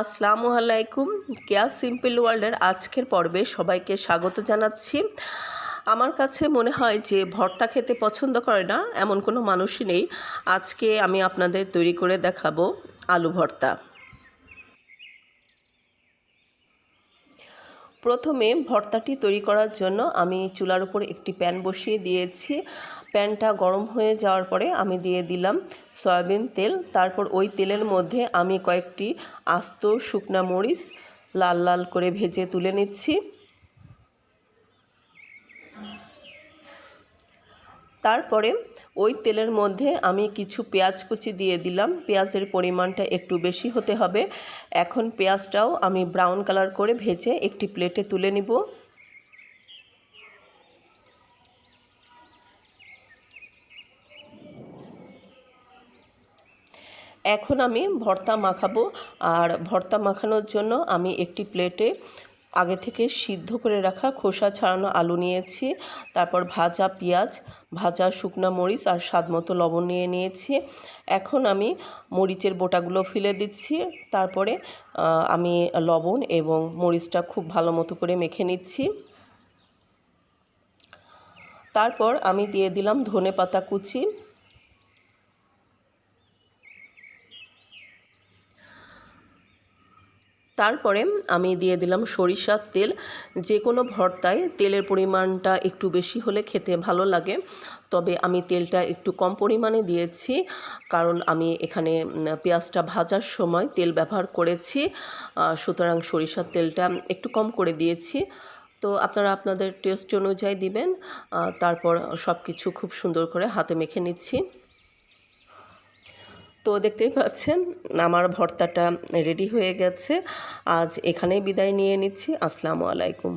আসসালামু আলাইকুম। কেয়া সিম্পল ওয়ার্ল্ডের আজকের পর্বে সবাইকে স্বাগত জানাচ্ছি। আমার কাছে মনে হয় যে ভর্তা খেতে পছন্দ করে না, এমন কোনো মানুষই নেই। আজকে আমি আপনাদের তৈরি করে দেখাবো আলু ভর্তা। প্রথমে ভর্তাটি তৈরি করার জন্য আমি চুলার উপর একটি প্যান বসিয়ে দিয়েছি। প্যানটা গরম হয়ে যাওয়ার পরে আমি দিয়ে দিলাম সয়াবিন তেল। তারপর ওই তেলের মধ্যে আমি কয়েকটি আস্ত শুকনা মরিচ লাল লাল করে ভেজে তুলে নিচ্ছি। তারপরে ওই তেলের মধ্যে আমি কিছু পেঁয়াজ কুচি দিয়ে দিলাম। পেঁয়াজের পরিমাণটা একটু বেশি হতে হবে। এখন পেঁয়াজটাও আমি ব্রাউন কালার করে ভেজে একটি প্লেটে তুলে নিব। এখন আমি ভর্তা মাখাবো। আর ভর্তা মাখানোর জন্য আমি একটি প্লেটে আগে থেকে সিদ্ধ করে রাখা খোসা ছাড়ানো আলু নিয়েছি, তারপর ভাজা পেঁয়াজ, ভাজা শুকনো মরিচ আর স্বাদ মতো লবণ নিয়ে নিয়েছি। এখন আমি মরিচের বোটাগুলো ফেলে দিচ্ছি, তারপরে আমি লবণ এবং মরিচটা খুব ভালো মতো করে মেখে নিচ্ছি। তারপর আমি দিয়ে দিলাম ধনে পাতা কুচি। তারপরে আমি দিয়ে দিলাম সরিষার তেল। যে কোনো ভর্তায় তেলের পরিমাণটা একটু বেশি হলে খেতে ভালো লাগে। তবে আমি তেলটা একটু কম পরিমাণে দিয়েছি, কারণ আমি এখানে পেঁয়াজটা ভাজার সময় তেল ব্যবহার করেছি সুতরাং সরিষার তেলটা একটু কম করে দিয়েছি। তো আপনারা আপনাদের টেস্ট অনুযায়ী দিবেন তারপর সব কিছু খুব সুন্দর করে হাতে মেখে নিচ্ছি। তো দেখতেই পাচ্ছেন, আমার ভর্তাটা রেডি হয়ে গেছে। আজ এখানেই বিদায় নিয়ে নিচ্ছি। আসসালামু আলাইকুম।